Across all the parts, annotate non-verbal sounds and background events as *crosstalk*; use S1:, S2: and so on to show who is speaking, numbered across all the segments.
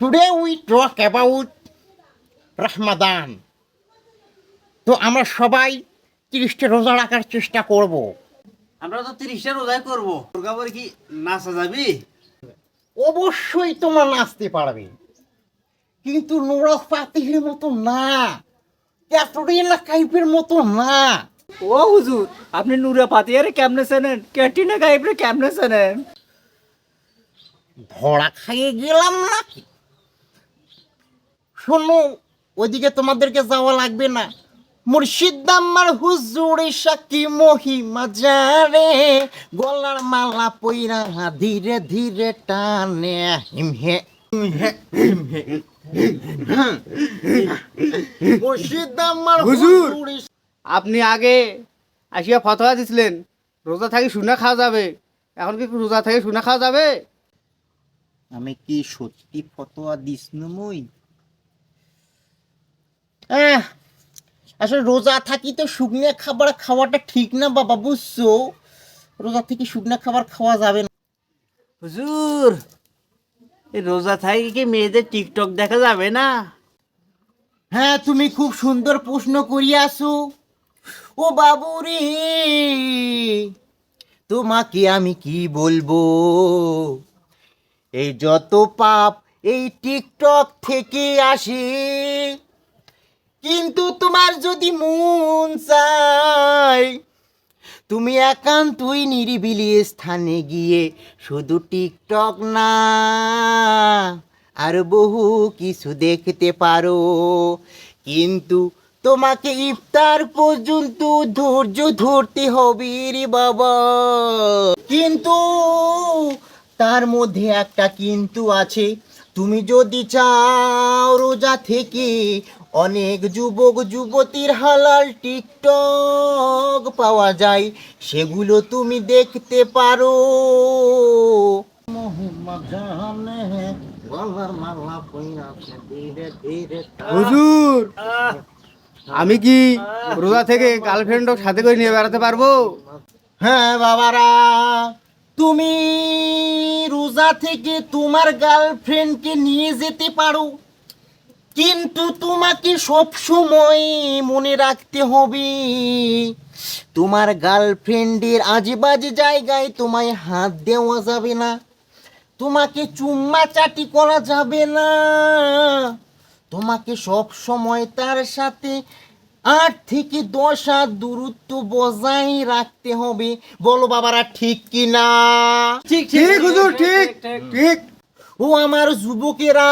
S1: Today we talk about Ramadan তো আমরা সবাই তিরিশটা রোজা রাখার চেষ্টা করব।
S2: আমরা তো তিরিশটা রোজাই করব। দুর্গা পরে কি নাচা যাবি?
S1: অবশ্যই তোমরা নাচতে পারবে। কিন্তু নোরা ফাতিহের মতো না। ক্যাটরিনা কাইফের মতো না।
S3: ও হুজুর আপনি নুরা পাতিয়ারে কেমনে চেনেন? ক্যাটিনা গাইবরে কেমনে চেনেন?
S1: ধরা খাইয়ে গেলাম নাকি? শোনো ওইদিকে তোমাদেরকে যাওয়া লাগবে না। মুর্শিদাম্মার হুজুরে সাকি মহিমা যারে গলার মালা পইরা ধীরে ধীরে টানে। হিমহে হিমহে, হিমহে, হিমহে। মুর্শিদাম্মার
S3: হুজুর। আপনি আগে আসিয়া ফতোয়া দিছিলেন রোজা থাকি শুনে খাওয়া যাবে। এখন কি রোজা থেকে শুনে খাওয়া যাবে?
S1: আমি কি সত্যি ফতোয়া দিস মই? আসলে রোজা থাকি তো শুকনো খাবার খাওয়াটা ঠিক না বাবা বুঝছ? রোজা থেকে শুকনো খাবার খাওয়া যাবে না।
S2: হুজুর এই রোজা থাকি কি মেয়েদের টিকটক দেখা যাবে না?
S1: হ্যাঁ তুমি খুব সুন্দর প্রশ্ন করিয়াছো। ও বাবু রে তোমাকে আমি কি বলব? এই যত পাপ এই টিকটক থেকে আসে। কিন্তু তোমার যদি মন চায়, তুমি একান্তই নিরিবিলি স্থানে গিয়ে শুধু টিকটক না, আর বহু কিছু দেখতে পারো। কিন্তু তোমাকে ইফতার পর্যন্ত ধৈর্য ধরতে হবে রে বাবা। কিন্তু তার মধ্যে একটা কিন্তু আছে তুমি যদি চাও রোজা থেকে অনেক যুবক যুবতীর হালাল টিকটক পাওয়া যায় সেগুলো তুমি দেখতে পারো।
S3: হুজুর আমি কি রোজা থেকে গার্লফ্রেন্ডও সাথে করে নিয়ে বেড়াতে পারব?
S1: হ্যাঁ বাবারা তুমি থেকে তোমার গার্লফ্রেন্ডকে নিয়ে যেতে পারো। কিন্তু তোমাকে সব সময় মনে রাখতে হবে, তোমার গার্লফ্রেন্ডের আজেবাজে জায়গায় তোমায় হাত দেওয়া যাবে না, তোমাকে চুম্মা চাটি করা যাবে না, তোমাকে সব সময় তার সাথে আট থেকে দশ হাত দূরত্ব বজায় রাখতে হবে। বলো বাবারা ঠিক কি না
S3: ঠিক হুজুর ঠিক ঠিক
S1: ও আমার যুবকেরা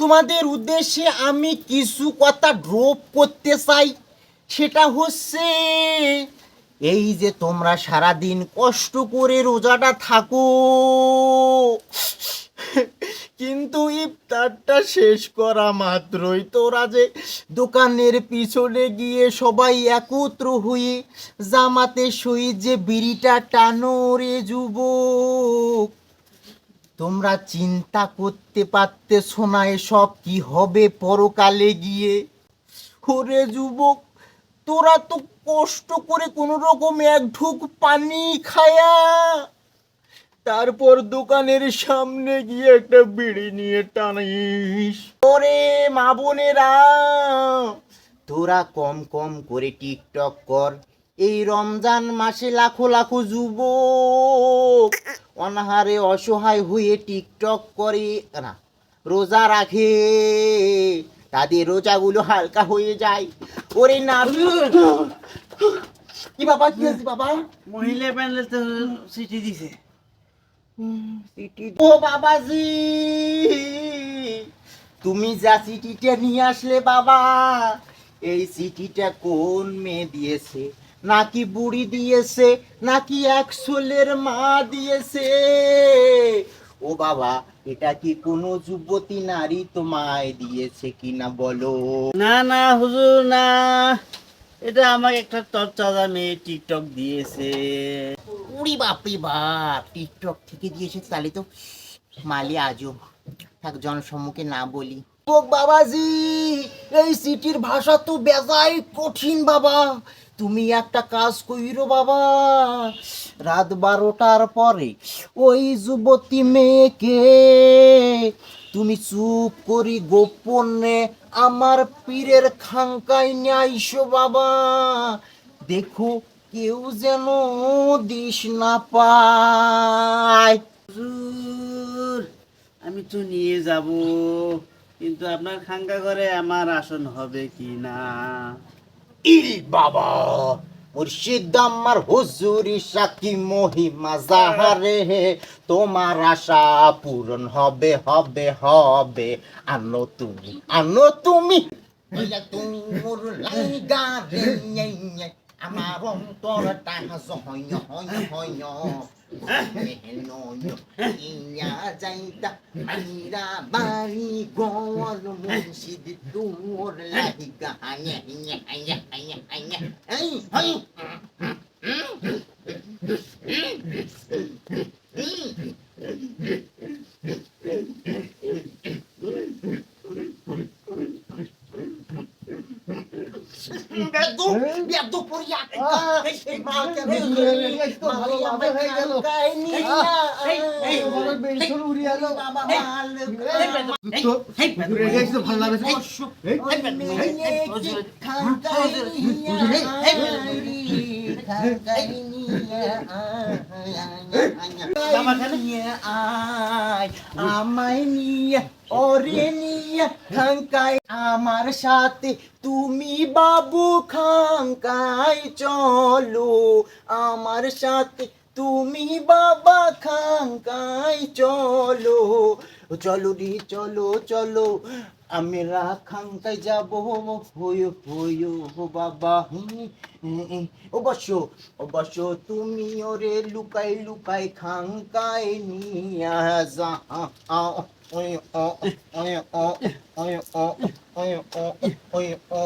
S1: তোমাদের উদ্দেশ্যে আমি কিছু কথা ড্রপ করতে চাই। সেটা হচ্ছে এই যে তোমরা সারাদিন কষ্ট করে রোজাটা থাকো। কিন্তু ইফতারটা শেষ করা মাত্রই। তোরা যে দোকানের পিছনে গিয়ে সবাই একত্র হয়ে জামাতে সই যে বিড়িটা টানো রে যুবক। তোমরা চিন্তা করতে পারতে শোনা এসব কি হবে পরকালে গিয়ে? ওরে যুবক, তোরা তো কষ্ট করে কোনো রকম এক ঢুক পানি খায়া তারপর দোকানের সামনে গিয়ে একটা বিড়ি নিয়ে টানিস। ওরে মা বোনেরা, তোরা কম কম করে টিকটক কর। এই রমজান মাসে লাখো লাখো যুবক অনাহারে অসহায় হয়ে টিকটক করে। না, রোজা রাখে, তাদের রোজাগুলো হালকা হয়ে যায়। ওরে না, কি বাবা কি বাবা?
S2: মহিলা প্যানেল সিটি দিছে।
S1: ও বাবাজি, তুমি যা চিঠিটা নিয়ে আসলে বাবা, এই চিঠিটা কোন মেয়ে দিয়েছে? নাকি বুড়ি দিয়েছে? নাকি এক সোলের মা দিয়েছে? ও বাবা, এটা কি কোনো যুবতী নারী তোমায় দিয়েছে কিনা বলো?
S2: না না, হুজুর, না। এটা আমাকে একটা তরচাদা মেয়ে টিকটক দিয়েছে।
S1: উড়ি বাপরে বাপ, টিকটক থেকে দিয়েছে তাহলে তো মালি আজব। থাক, জনসম্মুখে না বলি। বাবাজি, এই সিটির ভাষা তো বেজাই কঠিন বাবা। তুমি একটা কাজ কইরো বাবা, রাত বারোটার পরে ওই যুবতী মেয়েকে তুমি চুপ করি গোপনে আমার পীরের খাঙ্কায় ন্যায়শো বাবা। দেখো কেউ যেন দিস না পায়।
S2: হুজুর আমি তো নিয়ে যাব কিন্তু আপনার খাঙ্কা ঘরে আমার আসন হবে কি না?
S1: ইল বাবা মুর্শিদ আমার হুজুরি সাকি মহিমা যাহারে তোমার আশা পূরণ হবে হবে হবে। আনো তুমি আনো তুমি তুমি মোর লাইগা রে 아마롱 또르다 하소 허여 허여 허여 에노요 이냐 자이다 아니라 마리 고월 문시디 뚜월 라이가 아냐 아냐 아냐 아냐 아냐 에이 허이 음? 음? 음? 음? বেদু বেদু পড়িয়া এই মালকে মালিয়া হয়ে গেল
S3: ভালো লাগে
S1: আমার সাথে তুমি বাবু খাঙ্কায় চলো। আমার সাথে তুমি বাবা খাঙ্কায় চলো। চলো রে, চলো চলো। আমরা খাঙ্কায় যাব হই হই ও বাবা অবশ্য অবশ্য তুমি ওরে লুকাই লুকাই খাংকাই নিয়ে যা *laughs* ওই ও ওই ও ওই ও ও ও।